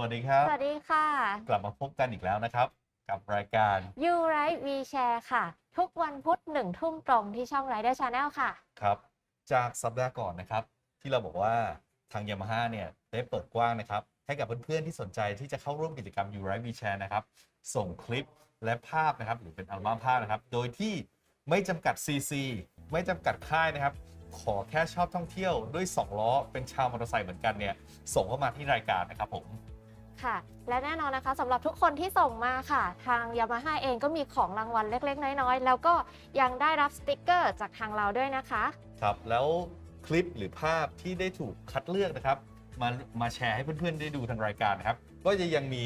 วัสดีครับ สวัสดีค่ะ กลับมาพบกันอีกแล้วนะครับ กับรายการ You Right We Share ค่ะ ทุกวันพุธหนึ่งทุ่มตรงที่ช่อง Rider Channel ค่ะ ครับ จากสัปดาห์ก่อนนะครับ ที่เราบอกว่าทางยามาฮ่าเนี่ยได้เปิดกว้างนะครับ ให้กับเพื่อนๆที่สนใจที่จะเข้าร่วมกิจกรรม You Right We Share นะครับ ส่งคลิปและภาพนะครับ หรือเป็นอัลบั้มภาพนะครับ โดยที่ไม่จำกัด CC ไม่จำกัดค่ายนะครับขอแค่ชอบท่องเที่ยวด้วย 2 ล้อ เป็นชาวมอเตอร์ไซค์เหมือนกันเนี่ย ส่งเข้ามาที่รายการนะครับผม ค่ะ และแน่นอนนะคะสำหรับทุกคนที่ส่งมาค่ะ ทาง Yamaha เองก็มีของรางวัลเล็ก ๆ น้อยๆ แล้วก็ยังได้รับสติกเกอร์จากทางเราด้วยนะคะ ครับ แล้วคลิปหรือภาพที่ได้ถูกคัดเลือกนะครับ มามาแชร์ให้เพื่อนๆได้ดูทางรายการนะครับ ก็จะยังมี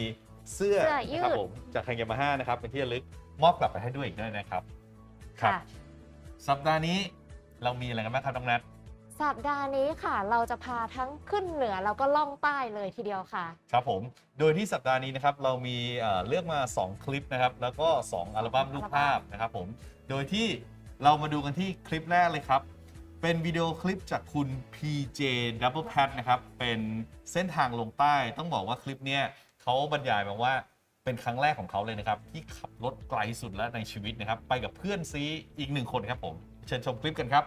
เสื้อเสื้อยืด นะครับผมจากทางยามาฮ่านะครับเป็นที่ระลึกมอบกลับไปให้ด้วยอีกด้วยนะครับค่ะสัปดาห์นี้เรามีอะไรกันบ้างครับน้องนัท สัปดาห์นี้ค่ะ เราจะพาทั้งขึ้นเหนือแล้วก็ล่องใต้เลยทีเดียวค่ะ ครับผม โดยที่สัปดาห์นี้นะครับเรามีเอ่อเลือกมา 2 คลิปนะครับ แล้วก็ 2 อัลบั้มรูปภาพนะครับผม โดยที่เรามาดูกันที่คลิปแรกเลยครับ เป็นวิดีโอคลิปจากคุณ PJ Double Pat นะครับ เป็นเส้นทางลงใต้ ต้องบอกว่าคลิปเนี้ยเขาบรรยายมาว่าเป็นครั้งแรกของเขาเลยนะครับ ที่ขับรถไกลสุดแล้วในชีวิตนะครับ ไปกับเพื่อนซีอีกหนึ่งคนครับผม เชิญชมคลิปกันครับ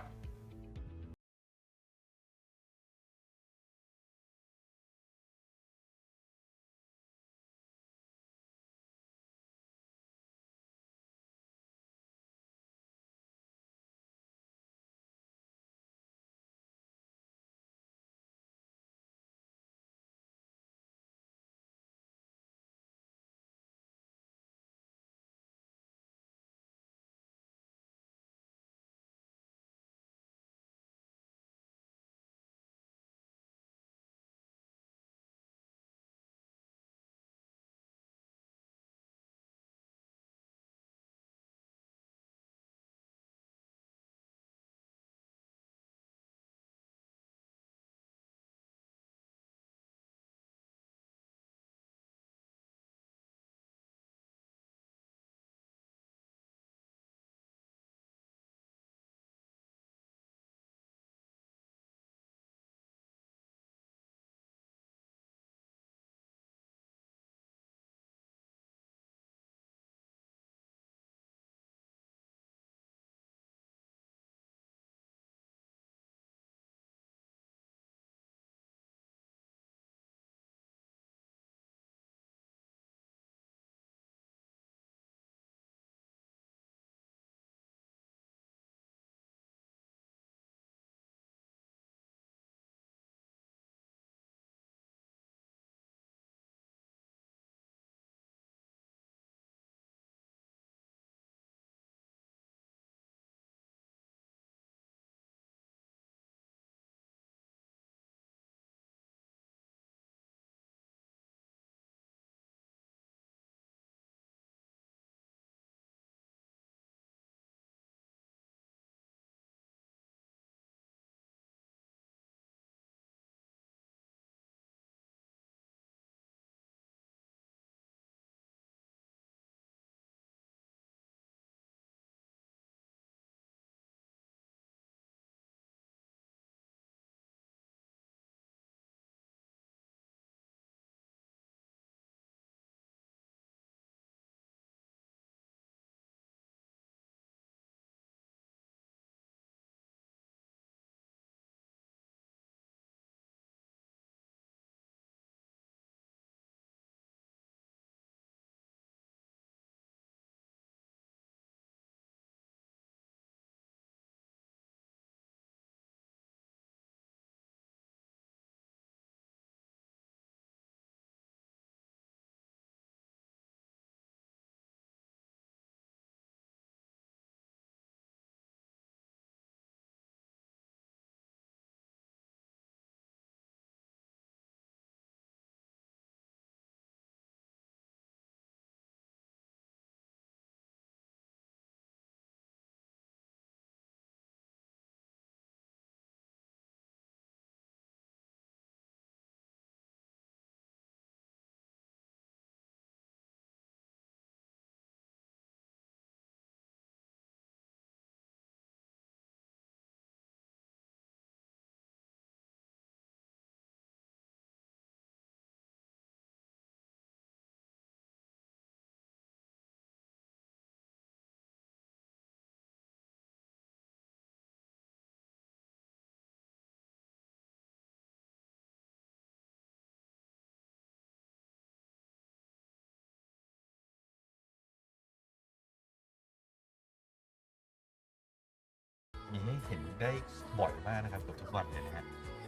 มีให้เห็นได้บ่อยมากนะครับเกับทุกวันเลยนะฮะ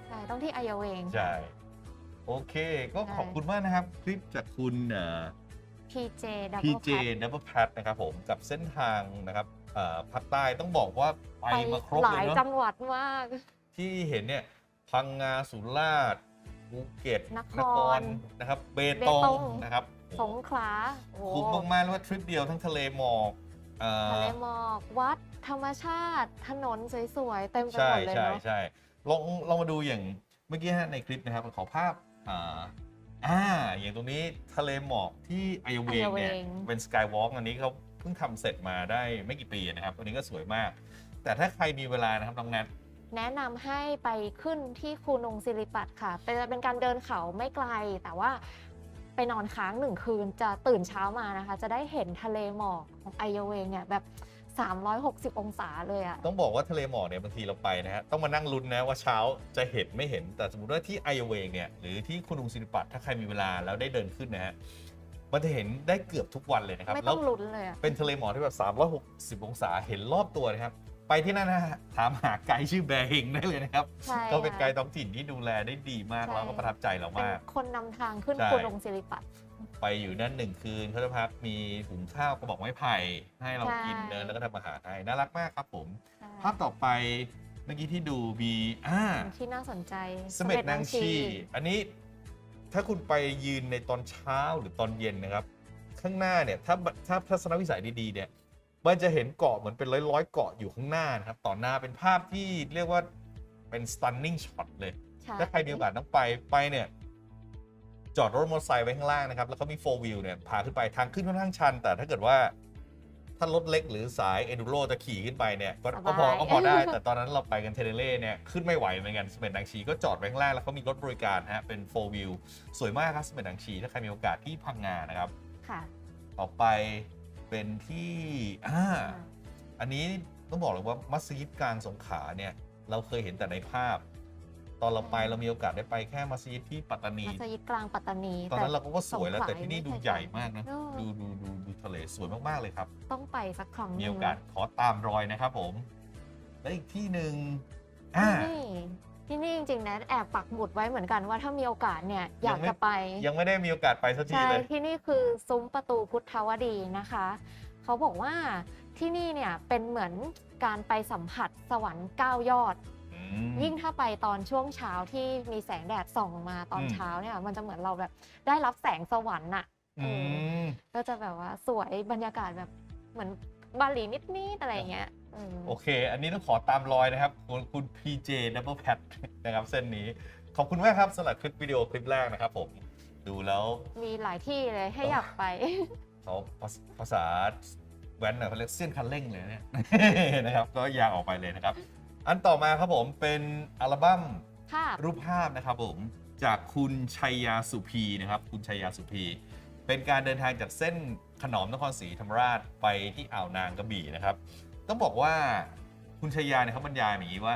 ใช่ต้องที่ไอเวงใช่โอเค ก็ใช่ขอบคุณมากนะครับ คลิปจากคุณเอ่อ PJ Double PJ Cut Double Pat นะครับผมกับเส้นทางนะครับเอ่อภาคใต้ต้องบอกว่าไปไปมาครบหเลลายยเนาะจังหวัดมาก ที่เห็นเนี่ยพังงาสุราษฎร์ภูเก็ตนครนะครับ เบเบตตงงนะครับ สงขลาโอ้โหคุ้มมากๆแล้วว่าทริปเดียวทั้งทะเลหมอก เอ่อทะเลหมอกวัดธรรมชาติ ถนนสวยๆเต็มไปใช่หมดเลยใช่เนาะ ใช่ลองลองมาดูอย่างเมื่อกี้ฮะในคลิปนะครับขอภาพอ่าอ่าอย่างตรงนี้ทะเลหมอกที่ไอเวงเนี่ยไอเวงเป็นสกายวอล์กอันนี้เขาเพิ่งทำเสร็จมาได้ไม่กี่ปีนะครับ อันนี้ก็สวยมาก แต่ถ้าใครมีเวลานะครับน้องแนท แนะนำให้ไปขึ้นที่คูนงศิริปัตค่ะเป็นเป็นการเดินเขาไม่ไกล แต่ว่า ไปนอนค้างหนึ่งคืนจะตื่นเช้ามานะคะ จะได้เห็นทะเลหมอกของไอเวงเนี่ยแบบ 360 องศาเลยอะต้องบอกว่าทะเลหมอกเนี่ยบางทีเราไปนะฮะต้องมานั่งลุ้นนะว่าเช้าจะเห็นไม่เห็นแต่สมมติว่าที่ไอเวงเนี่ยหรือที่คุณลุงศิริปัตถ้าใครมีเวลาแล้วได้เดินขึ้นนะฮะมันจะเห็นได้เกือบทุกวันเลยนะครับไม่แล้ต้วองลุ้นเลยอะเป็นทะเลหมอกที่แบบ360 องศาเห็นรอบตัวนะครับ ไปที่นั่นนะฮะถามหาไกด์ชื่อแบร์เฮงได้เลยนะครับ ใช่ก็เป็นไกค่ะด์ท้องถิ่นที่ดูแลได้ดีมากใช่ แล้วก็ประทับใจเราเป็นมาก คนนำทางขึ้นใช่ คูนงศิริปัตไปอยู่นั่นหนึ่งคืนเขาจะพักมีหุงข้าวกระบอกไม้ไผ่ให้เราใช่กินเนอะแล้วก็ทำอาหารให้น่ารักมากครับผมใช่ภาพต่อไปเมื่อกี้ที่ดูมีอ่า ที่น่าสนใจเสม็ดนางชี อันนี้ถ้าคุณไปยืนในตอนเช้าหรือตอนเย็นนะครับ ข้างหน้าเนี่ยถ้าถ้าทัศนวิสัยดีๆเนี่ย มันจะเห็นเกาะเหมือนเป็นร้อยๆเกาะอยู่ข้างหน้านะครับ ต่อหน้าเป็นภาพที่เรียกว่าเป็น stunning shot เลยใช่ถ้าใครมีโอกาสต้องไปไปเนี่ยจอดรถมอเตอร์ไซค์ไว้ข้างล่างนะครับ แล้วก็มี 4 wheel เนี่ย พาขึ้นไปทางขึ้นค่อนข้างชัน แต่ถ้าเกิดว่า ถ้ารถเล็กหรือสาย enduro จะขี่ขึ้นไปเนี่ยก็ก็พอก็พอได้ แต่ตอนนั้นเราไปกันเทเลเล่เนี่ย ขึ้นไม่ไหวเหมือนกันสเปนดังชีก็จอดไว้ข้างล่าง แล้วเขามีรถบริการฮะ เป็น 4 wheel สวยมากครับสเปนดังชี ถ้าใครมีโอกาสที่พังงานะครับ ค่ะ ต่อไป เป็นที่อ่าอันนี้ต้องบอกเลยว่ามัสยิดกลางสงขลาเนี่ย เราเคยเห็นแต่ในภาพ ตอนเราไปเรามีโอกาสได้ไปแค่มัสยิดที่ปัตตานี มัสยิดกลางปัตตานีตอนนั้นเราก็สวยแล้วสงขลาแต่ที่นี่ดูไม่เคยใหญ่มากนะเออดูดูดูดูทะเลสวยมากๆเลยครับ ต้องไปสักครั้งหมีนึ่งโอกาสขอตามรอยนะครับผม และอีกที่หนึ่งอ่า ที่นี่ที่นี่จริงๆนะแอบปักหมุดไว้เหมือนกันว่าถ้ามีโอกาสเนี่ยอยากยังไม่จะไป ยังไม่ได้มีโอกาสไปสักทีใช่เลย ที่นี่คือซุ้มประตูพุทธวดีนะคะ เขาบอกว่าที่นี่เนี่ยเป็นเหมือนการไปสัมผัสสวรรค์เก้ายอด อืม ยิ่งถ้าไปตอนช่วงเช้าที่มีแสงแดดส่องมาตอนอืม เช้าเนี่ยมันจะเหมือนเราแบบได้รับแสงสวรรค์น่ะ อืม ก็จะแบบว่าสวยบรรยากาศแบบเหมือนบาหลีนิดๆอะไรอย่างเงี้ยอืม โอเค อันนี้ต้องขอตามรอยนะครับคุณคุณ PJ Double Pat นะครับเส้นนี้ ขอบคุณมากครับสำหรับคลิปวิดีโอคลิปแรกนะครับผม ดูแล้ว มีหลายที่เลยให้เออออยากไป เขาภาษภาษาแว้นน่ะเขาเรียกเส้นคันเร่งเลยเนี่ยนะครับ ก็อยากออกไปเลยนะครับ อันต่อมาครับผมเป็นอัลบั้มค่ะรูปภาพนะครับผมจากคุณชัยยาสุพีนะครับ คุณชัยยาสุพี เป็นการเดินทางจากเส้นขนอมนครศรีธรรมราชไปที่อ่าวนางกระบี่นะครับ ต้องบอกว่าคุณชัยยาเนี่ยเขาบรรยายมาอย่างนี้ว่า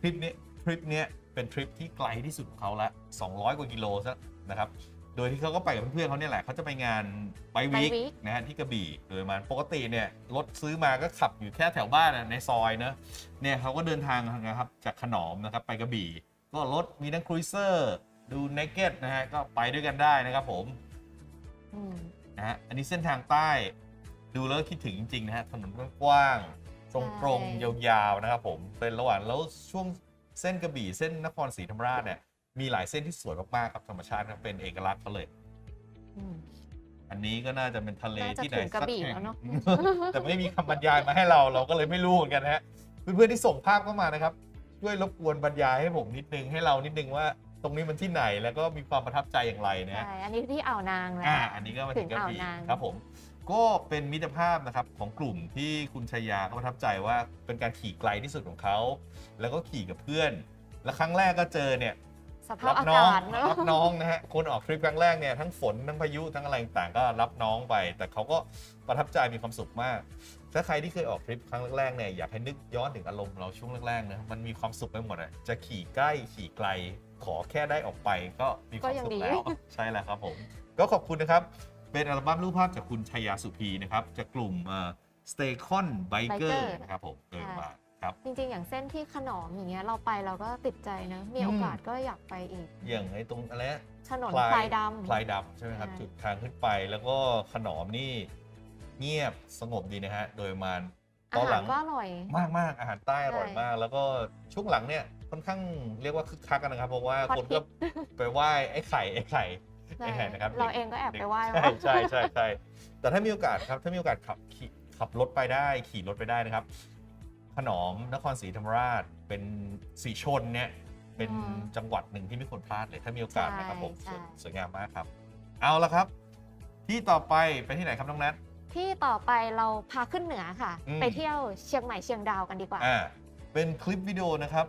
ทริปนี้ทริปเนี้ยเป็นทริปที่ไกลที่สุดของเขาละ200 กว่ากิโลซะนะครับโดยที่เขาก็ไปกับเพื่อนๆเขาเนี่ยแหละเขาจะไปงานไบวิก Bike Week นะฮะที่กระบี่โดยประมาณปกติเนี่ยรถซื้อมาก็ขับอยู่แค่แถวบ้านน่ะในซอยเนอะเนี่ยเขาก็เดินทางนะครับจากขนอมนะครับไปกระบี่ ก็รถมีทั้งครูซเซอร์ดูเนกเก็ตนะฮะก็ไปด้วยกันได้นะครับผมอืมนะฮะอันนี้เส้นทางใต้ ดูแล้วคิดถึงจริงๆนะฮะถนนกว้างๆตรงๆยาวๆนะครับผมเป็นระหว่างแล้วช่วงเส้นกระบี่เส้นนครศรีธรรมราชเนี่ยมีหลายเส้นที่สวยมากๆครับธรรมชาติครับเป็นเอกลักษณ์เขาเลยอืมอันนี้ก็น่าจะเป็นทะเลน่าจะที่ไหนถึงกระสักบี่แห่งแล้วเนอะแต่ไม่มีคำบรรยายมาให้เราเราก็เลยไม่รู้เหมือนกันนะฮะเพื่อนๆที่ส่งภาพเข้ามานะครับช่วยรบกวนบรรยายให้ผมนิดนึงให้เรานิดนึงว่าตรงนี้มันที่ไหนแล้วก็มีความประทับใจอย่างไรนะฮะใช่อันนี้ที่อ่าวนางนะอ่าอันนี้ก็มาถึงกระถึงอ่าวบี่นางครับผม ก็เป็นมิตรภาพนะครับของกลุ่มที่คุณชัยยาก็ประทับใจว่าเป็นการขี่ไกลที่สุดของเขา แล้วก็ขี่กับเพื่อน และครั้งแรกก็เจอเนี่ยสภาพอาน้องกาศเนอะรับน้องนะฮะคนออกทริปครั้งแรกเนี่ยทั้งฝนทั้งพายุทั้งอะไรต่างๆก็รับน้องไป แต่เขาก็ประทับใจมีความสุขมาก ถ้าใครที่เคยออกทริปครั้งแรกๆเนี่ยอยากให้นึกย้อนถึงอารมณ์เราช่วงแรกๆนะมันมีความสุขไปหมดอะจะขี่ใกล้ขี่ไกล ขอแค่ได้ออกไปก็มีความสุขแล้ว ใช่แล้วครับผม ก็ขอบคุณนะครับ เป็นอัลบั้มรูปภาพจากคุณชัยยาสุพีนะครับจากกลุ่มเอ่อ Staycon Biker Biker นะครับผมโดยค่ะมาครับ จริงๆ อย่างเส้นที่ขนอมอย่างเงี้ยเราไปเราก็ติดใจนะ มีอืมโอกาสก็อยากไปอีก อย่างไอ้ตรงอะไรนะถนนพลายดำ พลายดำใช่ไหมครับ ใช่ จุดทางขึ้นไปแล้วก็ขนอมนี่เงียบสงบดีนะฮะ โดยประมาณตอาอนหหาลัรงก็อร่อย มากมากอาหารใต้อร่อยใช่ มาก แล้วก็ช่วงหลังเนี่ยค่อนข้างเรียกว่าคึกคักกันนะครับ เพราะว่าฮอตคนฮิก็ตไปไหว้ไอ้ไข่ไอ้ไข่ ใช่ไอ้ไข่นะครับเราเองก็แอบไปไหว้ใช่ว่าใช่ใช่ใช่แต่ถ้ามีโอกาสครับถ้ามีโอกาสขับขี่ขับรถไปได้ ขี่รถไปได้นะครับ ขนอมนครศรีธรรมราชเป็นสีชนเนี่ยเป็นอืมจังหวัดหนึ่งที่ไม่ควรพลาดเลย ถ้ามีโอกาสนะครับผมใช่สวยใช่สวยงามมากครับ เอาละครับ ที่ต่อไปไปที่ไหนครับน้องนัทที่ต่อไปเราพาขึ้นเหนือค่ะอืมไปเที่ยวเชียงใหม่เชียงดาวกันดีกว่าอ่าเป็นคลิปวิดีโอนะครับ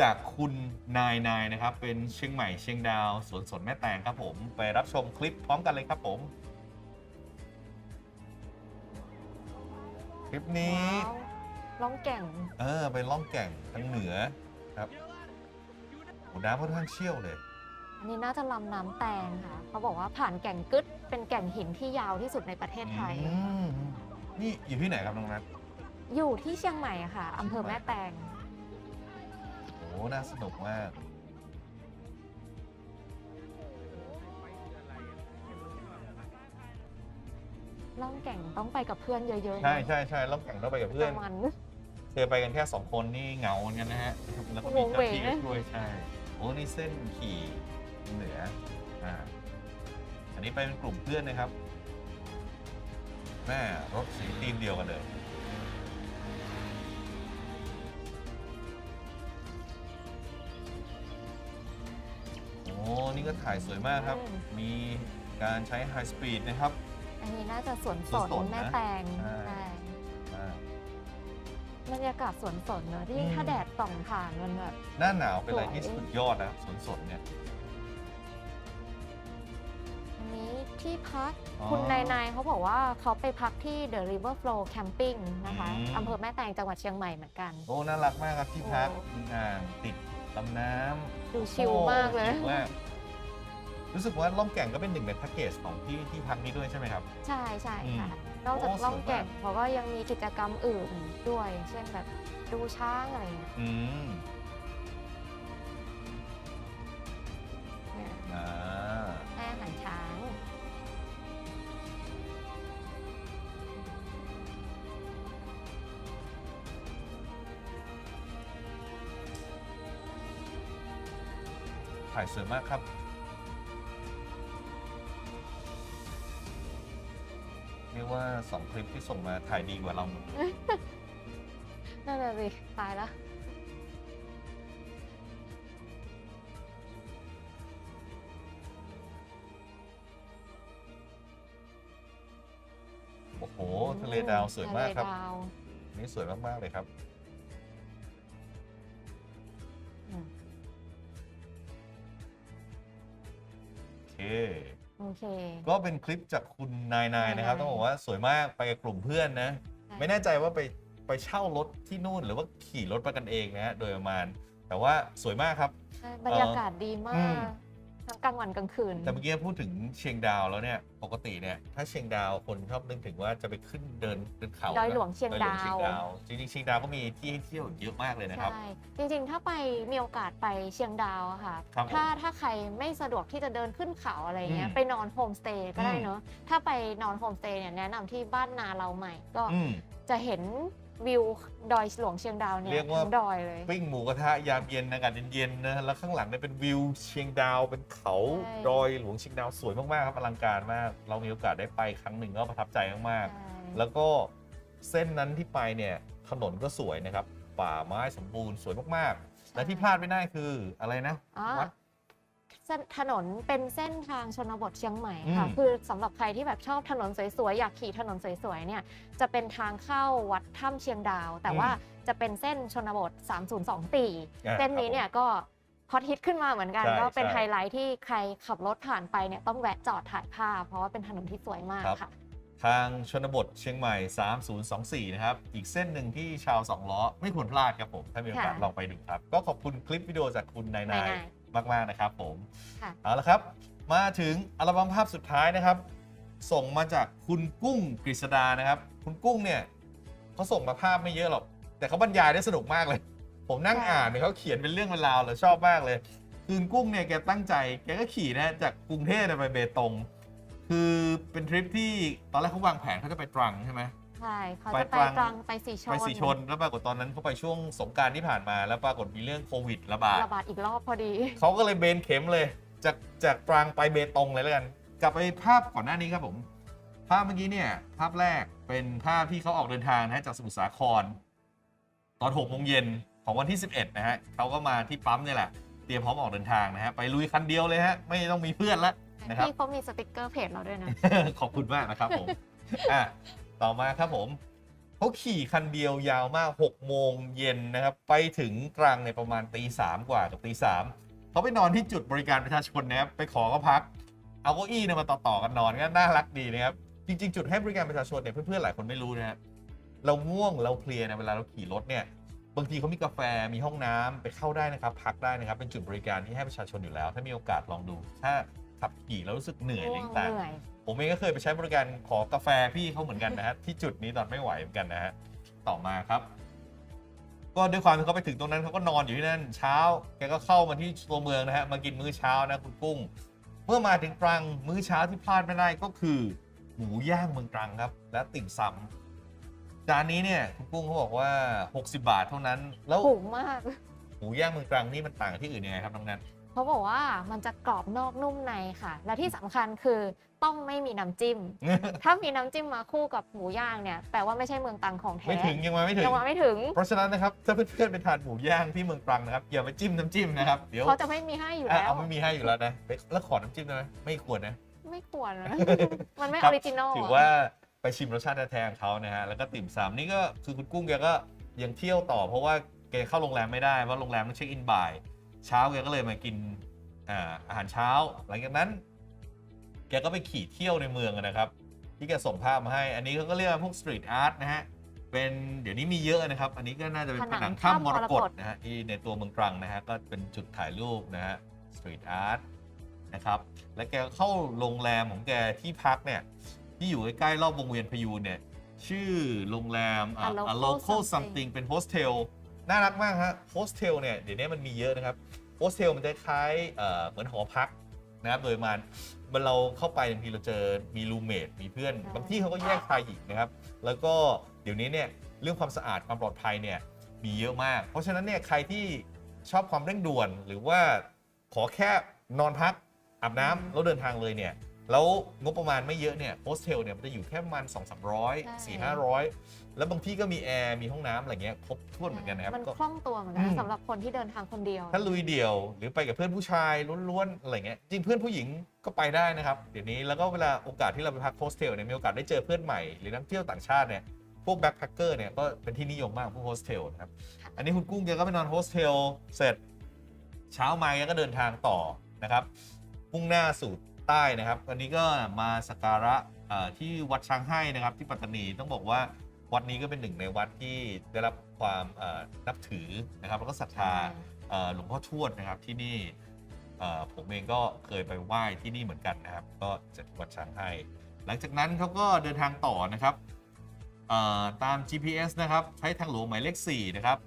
จากคุณนายนายนะครับ เป็นเชียงใหม่เชียงดาวสวนสนแม่แตงครับผม ไปรับชมคลิปพร้อมกันเลยครับผม คลิปนี้ ว้าวล่องแก่ง เออไปล่องแก่งทางเหนือครับโหน้ำค่อนข้างเชี่ยวเลย อันนี้น่าจะลำน้ำแตงค่ะ เขาบอกว่าผ่านแก่งกึดเป็นแก่งหินที่ยาวที่สุดในประเทศไทย อืมนี่อยู่ที่ไหนครับน้องนัทอยู่ที่เชียงใหม่ค่ะอำเภอแม่แตงโอ้ น่าสนุกมากล่องแก่งต้องไปกับเพื่อนเยอะๆใช่ใช่ใช่ล่องแก่งต้องไปกับเพื่อน ประมันเคยไปกันแค่สองคนนี่เหงาเหมือนกันนะฮะ แล้วก็มีเจ้าที่มาช่วยใช่ โอ้นี่เส้นขี่เหนือ อ่า อันนี้ไปเป็นกลุ่มเพื่อนนะครับแม่รถสีตีมเดียวกันเลย นี่ก็ถ่ายสวยมากครับ มีการใช้ไฮสปีดนะครับ อันนี้น่าจะสวนสสวนสนนนะแม่แตงใช่ใช่อ่า บรรยากาศสวนสนเนอะที่อืม ถ้าแดดส่องผ่านมันแบบ หน้าหนาวเป็นอะไรที่สวยสุดยอดนะครับสวนสนเนี่ย อันนี้ที่พักอ๋อคุณนายนายเขาบอกว่าเขาไปพักที่ The River Flow Camping นะคะอืม อำเภอแม่แตงจังหวัดเชียงใหม่เหมือนกัน โอ้น่ารักมากครับที่พักโอ้มีอ่างติด ลำน้ำดูชิลมากเลยโอ้ชิมากรู้สึกว่าล่องแก่งก็เป็นหนึ่งในแพ็กเกจของที่ที่พักนี้ด้วยใช่ไหมครับ ใช่ใช่ค่ะอืมนอกจากโอ้ล่องสวยมาก แก่งเขาก็ยังมีกิจกรรมอื่นด้วย เช่นแบบดูช้างอะไรอย่างเงี้ยอืมเนี่ยอ่า ถ่ายสวยมากครับ เรียกว่าสองคลิปที่ส่งมาถ่ายดีกว่าเราหมดเลยนั่นแหละสิตายแล้ว โอ้โห ทะเลดาวสวยมากครับ ทะเลดาว นี่สวยมาก ๆ เลยครับ เค ก็เป็นคลิปจากคุณนายนายนะครับนายต้องบอกว่าสวยมากไปกับกลุ่มเพื่อนนะใช่ไม่แน่ใจว่าไปไปเช่ารถที่นู่นหรือว่าขี่รถไปกันเองนะฮะโดยประมาณ แต่ว่าสวยมากครับใช่บรรยากาศดีมาอืมก ทั้งกลางวันกลางคืน แต่เมื่อกี้พูดถึงเชียงดาวแล้วเนี่ยปกติเนี่ยถ้าเชียงดาวคนชอบนึกถึงว่าจะไปขึ้นเดินเดินเขาดอยนะหลวงเชียงดอยหลวงดาเชียวงดาว จริงๆเชียงดาวก็มีที่ให้เที่ยวเยอะมากเลยนะครับ ใช่ จริงๆ ถ้าไปมีโอกาสไปเชียงดาวอะค่ะ ครับผมถ้าถ้าใครไม่สะดวกที่จะเดินขึ้นเขาอะไรเงี้ยอืมไปนอนโฮมสเตย์ก็ได้อืมเนอะถ้าไปนอนโฮมสเตย์เนี่ยแนะนำที่บ้านนาเราใหม่ก็ อืม จะเห็น วิวดอยหลวงเชียงดาวเนี่ยเรียกว่า ทั้งดอยเลยปิ้งหมูกระทะยามเย็นอากาศเย็นๆนะแล้วข้างหลังเนี่ยเป็นวิวเชียงดาวเป็นเขาใช่ดอยหลวงเชียงดาวสวยมากๆครับอลังการมาก เรามีโอกาสได้ไปครั้งหนึ่งก็ประทับใจมากใช่ๆแล้วก็เส้นนั้นที่ไปเนี่ยถนนก็สวยนะครับ ป่าไม้สมบูรณ์สวยมากๆ และที่พลาดไม่ได้คืออะไรนะอ่าวัด เส้นถนนเป็นเส้นทางชนบทเชียงใหม่ค่ะ อืม คือสำหรับใครที่แบบชอบถนนสวยๆ อยากขี่ถนนสวยๆ เนี่ย จะเป็นทางเข้าวัดถ้ำเชียงดาว แต่ว่าจะเป็นเส้นชนบท 302ปีอะเส้นนี้เนี่ยก็ฮอตฮิตขึ้นมาเหมือนกัน ใช่ก็เป็นใช่ ไฮไลท์ที่ใครขับรถผ่านไปเนี่ยต้องแวะจอดถ่ายภาพ เพราะว่าเป็นถนนที่สวยมากครับค่ะ ทางชนบทเชียงใหม่ 3024 นะครับ อีกเส้นหนึ่งที่ชาวสองล้อ ไม่ควรพลาดครับผม ถ้ามีโอกาสค่ะลองไปดูครับ ก็ขอบคุณคลิปวิดีโอจากคุณนายนายนาย มากๆนะครับผมค่ะ เอาละครับ มาถึงอัลบั้มภาพสุดท้ายนะครับ ส่งมาจากคุณกุ้งกฤษดานะครับ คุณกุ้งเนี่ยเขาส่งมาภาพไม่เยอะหรอก แต่เขาบรรยายได้สนุกมากเลย ผมนั่งใช่อ่านเนี่ยเขาเขียนเป็นเรื่องเป็นราวเลยชอบมากเลย คืนกุ้งเนี่ยแกตั้งใจแกก็ขี่นะจากกรุงเทพเนี่ยไปเบตง คือเป็นทริปที่ตอนแรกเขาวางแผนเขาจะไปตรังใช่ไหม ใช่เขาไปจะไปตรังตรังไปสีชนไปสีชนแล้วปรากฏตอนนั้นเขาไปช่วงสงกรารที่ผ่านมาแล้วปรากฏมีเรื่องโควิดระบาดระบาดอีกรอบพอดีเขาก็เลยเบนเข็มเลย จากจากตรังไปเบตงเลยแล้วกัน กลับไปภาพก่อนหน้านี้ครับผม ภาพเมื่อกี้เนี่ยภาพแรกเป็นภาพที่เขาออกเดินทางนะฮะจากสมุทรสาคร ตอน6โมงเย็นของวันที่ 11 นะฮะเขาก็มาที่ปั๊มเนี่ยแหละเตรียมพร้อมออกเดินทางนะฮะไปลุยคันเดียวเลยฮะไม่ต้องมีเพื่อนละนะครับพี่เขามีสติกเกอร์เพจเราด้วยนะขอบคุณมากนะครับผมอะ ต่อมาครับผมเขาขี่คันเดียวยาวมาก 6 โมงเย็นนะครับ ไปถึงตรังในประมาณตีสามกว่ากับตีสามเขาไปนอนที่จุดบริการประชาชนนะครับ ไปขอก็พัก เอาเก้าอี้เนี่ยมาต่อๆกันนอนก็น่ารักดีนะครับ จริง ๆ จุดให้บริการประชาชนเนี่ยเพื่อนๆหลายคนไม่รู้นะฮะเราง่วงเราเพลียนะเวลาเราขี่รถเนี่ยบางทีเขามีกาแฟมีห้องน้ำไปเข้าได้นะครับ พักได้นะครับ เป็นจุดบริการที่ให้ประชาชนอยู่แล้ว ถ้ามีโอกาสลองดู ถ้าขับขี่แล้วรู้สึกเหนื่อยอะไรต่าง ผมเองก็เคยไปใช้บริการขอกาแฟพี่เขาเหมือนกันนะฮะที่จุดนี้ตอนไม่ไหวเหมือนกันนะฮะต่อมาครับ ก็ด้วยความที่เขาไปถึงตรงนั้นเขาก็นอนอยู่ที่นั่นเช้าแกก็เข้ามาที่ตัวเมืองนะฮะมากินมื้อเช้านะคุณกุ้ง เมื่อมาถึงตรังมื้อเช้าที่พลาดไม่ได้ก็คือ หมูย่างเมืองตรังครับ และติ่มซำจานนี้เนี่ยคุณกุ้งเขาบอกว่า 60 บาทเท่านั้น แล้วถูกมากหมูย่างเมืองตรังนี่มันต่างกับที่อื่นยังไงครับน้องนัทเขาบอกว่ามันจะกรอบนอกนุ่มในค่ะ และที่สำคัญคือ ต้องไม่มีน้ำจิ้ม ถ้ามีน้ำจิ้มมาคู่กับหมูย่างเนี่ยแปลว่าไม่ใช่เมืองตรังของแท้ไม่ถึงยังมาไม่ถึงยังมาไม่ถึง เพราะฉะนั้นนะครับถ้าเพื่อนๆไปทานหมูย่างที่เมืองตรังนะครับอย่าไปจิ้มน้ำจิ้มนะครับเดี๋ยวเขาจะไม่มีให้อยู่อะแล้วเอาไม่มีให้อยู่แล้วนะไปแล้วขอน้ำจิ้มได้ไหมไม่ควรนะ ไม่ควรนะมันไม่อครัอบริจินอลถือว่าไปชิมรสชาติแท้ๆของเขานะฮะแล้วก็ติ่มซำนี่ก็คือคุณกุ้งแกก็ยังเที่ยวต่อ เพราะว่าแกเข้าโรงแรมไม่ได้เพราะโรงแรมต้องเช็คอินบ่าย เช้าแกก็เลยมากินอ่าอาหารเช้า หลังจากนั้น แกก็ไปขี่เที่ยวในเมืองอะนะครับ ที่แกส่งภาพมาให้ อันนี้เขาก็เรียกว่าพวกสตรีทอาร์ตนะฮะ เป็นเดี๋ยวนี้มีเยอะนะครับ อันนี้ก็น่าจะเป็นผนังถ้ำมรกตนะฮะที่ในตัวเมืองตรังนะฮะ ก็เป็นจุดถ่ายรูปนะฮะสตรีทอาร์ตนะครับ และแกเข้าโรงแรมของแกที่พักเนี่ย ที่อยู่ใกล้ๆรอบวงเวียนพยูนเนี่ย ชื่อโรงแรมอะ A Local A local something something เป็นโฮสเทล น่ารักมากฮะ โฮสเทลเนี่ยเดี๋ยวนี้มันมีเยอะนะครับ โฮสเทลมันจะคล้ายๆเอ่อเหมือนหอพักนะครับโดยมัน เมื่อเราเข้าไปบางทีเราเจอมีรูเมทมีเพื่อนใช่บางที่เขาก็แยกชายหญิงนะครับ แล้วก็เดี๋ยวนี้เนี่ยเรื่องความสะอาดความปลอดภัยเนี่ยมีเยอะมาก เพราะฉะนั้นเนี่ยใครที่ชอบความเร่งด่วนหรือว่าขอแค่นอนพักอาบน้ำแล้วเดินทางเลยเนี่ย แล้วงบประมาณไม่เยอะเนี่ยโฮสเทลเนี่ยมันจะอยู่แค่ประมาณ2 3 0 0ใช่4 5 0 0 แล้วบางที่ก็มีแอร์มีห้องน้ำอะไรเงี้ยครบถ้วนเหมือนกันนะครับมันก็คล่องตัวเหมือนกัอืนมสำหรับคนที่เดินทางคนเดียว ถ้าลุยเดี่ยวหรือไปกับเพื่อนผู้ชายล้วนๆอะไรเงี้ยจริงเพื่อนผู้หญิงก็ไปได้นะครับ เดี๋ยวนี้แล้วก็เวลาโอกาสที่เราไปพักโฮสเทลเนี่ยมีโอกาสได้เจอเพื่อนใหม่หรือนักเที่ยวต่างชาติเนี่ยพวกแบ็คแพคเกอร์เนี่ยก็เป็นที่นิยมมากพวกโฮสเทลนะครับอันนี้คุณกุ้งแกก็ไปนอนโฮสเทลเสร็จเช้ามาแกก็เดินทางต่อนะครับมุ่งหน้าสู่ ใต้นะครับ วันนี้ก็มาสักการะเอ่อที่วัดช้างให้นะครับที่ปัตตานีต้องบอกว่าวัดนี้ก็เป็นหนึ่งในวัดที่ได้รับความเอ่อนับถือนะครับ แล้วก็ศรัทธาเอ่อหลวงพ่อทวดนะครับที่นี่เอ่อผมเองก็เคยไปไหว้ที่นี่เหมือนกันนะครับ ก็จะที่วัดช้างให้ หลังจากนั้นเขาก็เดินทางต่อนะครับเอ่อตาม GPS นะครับใช้ทางหลวงหมายเลข4นะครับ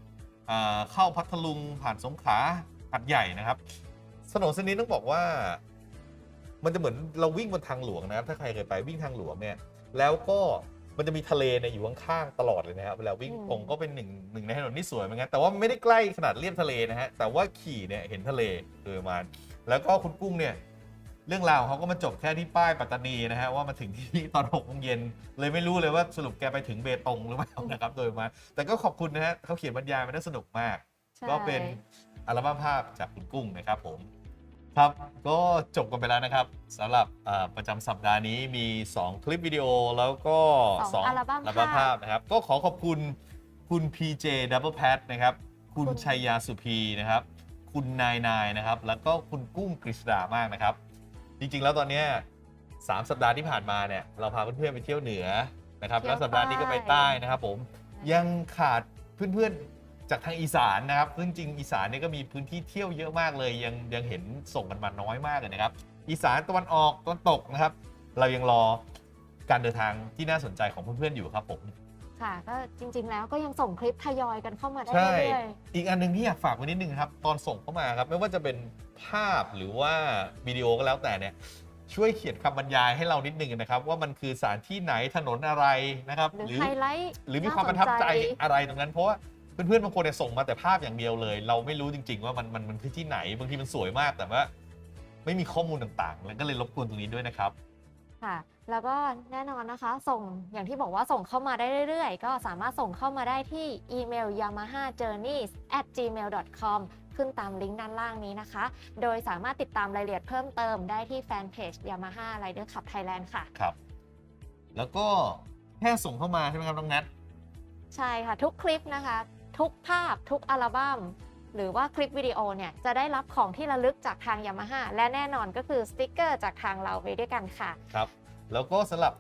เอ่อเข้าพัทลุงผ่านสงขลาหัดใหญ่นะครับถนนเส้นนี้ต้องบอกว่า มันจะเหมือนเราวิ่งบนทางหลวงนะครับ ถ้าใครเคยไปวิ่งทางหลวงเนี่ย แล้วก็มันจะมีทะเลเนี่ยอยู่ข้างๆตลอดเลยนะครับเวลาวิ่งอืมตรงก็เป็นหนึ่งหนึ่งในถนนที่สวยเหมือนกันแต่ว่าไม่ได้ใกล้ขนาดเลียบทะเลนะฮะแต่ว่าขี่เนี่ยเห็นทะเลโดยประมาณแล้วก็คุณกุ้งเนี่ยเรื่องราวของเขาก็มาจบแค่ที่ป้ายปัตตานีนะฮะว่ามาถึงที่นี่ตอน6โมงเย็นเลยไม่รู้เลยว่าสรุปแกไปถึงเบตงหรือเปล่านะครับโดยประมาณแต่ก็ขอบคุณนะฮะเขาเขียนบรรยายมาได้สนุกมากใช่ก็เป็นอัลบั้มภาพจากคุณกุ้งนะครับผม ครับ ก็จบกันไปแล้วนะครับสำหรับอ่าประจำสัปดาห์นี้มี 2 คลิปวิดีโอแล้วก็สองอัลบั้มอัลบั้มภาภาพพนะครับ ก็ขอขอบคุณคุณ PJ Double Pat นะครับคุณคุณชัยยาสุพีนะครับ คุณนายนายนะครับ แล้วก็คุณกุ้งกฤษดามากนะครับ จริงๆ แล้วตอนเนี้ยสามสัปดาห์ที่ผ่านมาเนี่ยเราพาเพื่อนๆไปเที่ยวเหนือนะครับเที่ยวแล้วสัปดาห์นี้ก็ไปใต้นะครับผมยังขาดเพื่อนๆ จากทางอีสานนะครับซึ่งจริงๆอีสานเนี่ยก็มีพื้นที่เที่ยวเยอะมากเลย ยังยังเห็นส่งกันมาน้อยมากเลยนะครับ อีสานตะวันออกตะวันตกนะครับ เรายังรอการเดินทางที่น่าสนใจของเพื่อนๆอยู่ครับผมค่ะก็จริง ๆ แล้วก็ยังส่งคลิปทยอยกันเข้ามาได้ใช่เรื่อยอีกอันหนึงที่อยากฝากไว้นิดนึงครับ ตอนส่งเข้ามาครับ ไม่ว่าจะเป็นภาพหรือว่าวิดีโอก็แล้วแต่เนี่ยช่วยเขียนคำบรรยายให้เรานิดนึงนะครับ ว่ามันคือสถานที่ไหนถนนอะไรนะครับๆหรือไฮไลท์หรือมีความประทับใจน่าสนใจอะไรตรงนั้นเพราะว่า เพื่อนๆบางคนเนี่ยส่งมาแต่ภาพอย่างเดียวเลย เราไม่รู้จริง ๆ ว่ามันมันมันคือที่ไหนบางทีมันสวยมากแต่ว่า ไม่มีข้อมูลต่างๆ แล้วก็เลยรบกวนตรงนี้ด้วยนะครับ ค่ะ แล้วก็แน่นอนนะคะ ส่งอย่างที่บอกว่าส่งเข้ามาได้เรื่อยๆ ก็สามารถส่งเข้ามาได้ที่อีเมล yamaha journeys at gmail com ขึ้นตามลิงก์ด้านล่างนี้นะคะ โดยสามารถติดตามรายละเอียดเพิ่มเติมได้ที่แฟนเพจ Yamaha Rider Club Thailand ค่ะ ครับ แล้วก็แค่ส่งเข้ามาใช่ไหมครับน้องนัท ใช่ค่ะ ทุกคลิปนะคะ ทุกภาพทุกอัลบั้มหรือว่าคลิปวิดีโอเนี่ย จะได้รับของที่ระลึกจากทาง Yamaha และแน่นอนก็คือสติกเกอร์จากทางเราไปด้วยกันค่ะ ครับ แล้วก็สำหรับ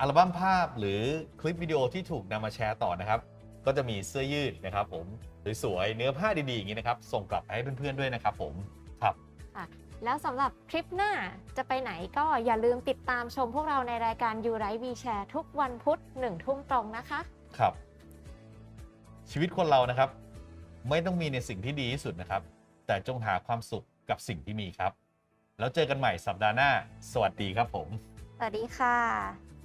อัลบั้มภาพหรือคลิปวิดีโอที่ถูกนำมาแชร์ต่อนะครับ ก็จะมีเสื้อยืดนะครับผมสวยๆเนื้อผ้าดีๆอย่างนี้นะครับ ส่งกลับไปให้เพื่อนๆด้วยนะครับผมครับแล้วสำหรับคลิปหน้าจะไปไหนก็อย่าลืมติดตามชมพวกเราในรายการ You Right We Share ทุกวันพุธหนึ่งทุ่มตรงนะคะ ครับ ชีวิตคนเรานะครับ ไม่ต้องมีในสิ่งที่ดีที่สุดนะครับ แต่จงหาความสุขกับสิ่งที่มีครับ แล้วเจอกันใหม่สัปดาห์หน้า สวัสดีครับผม สวัสดีค่ะ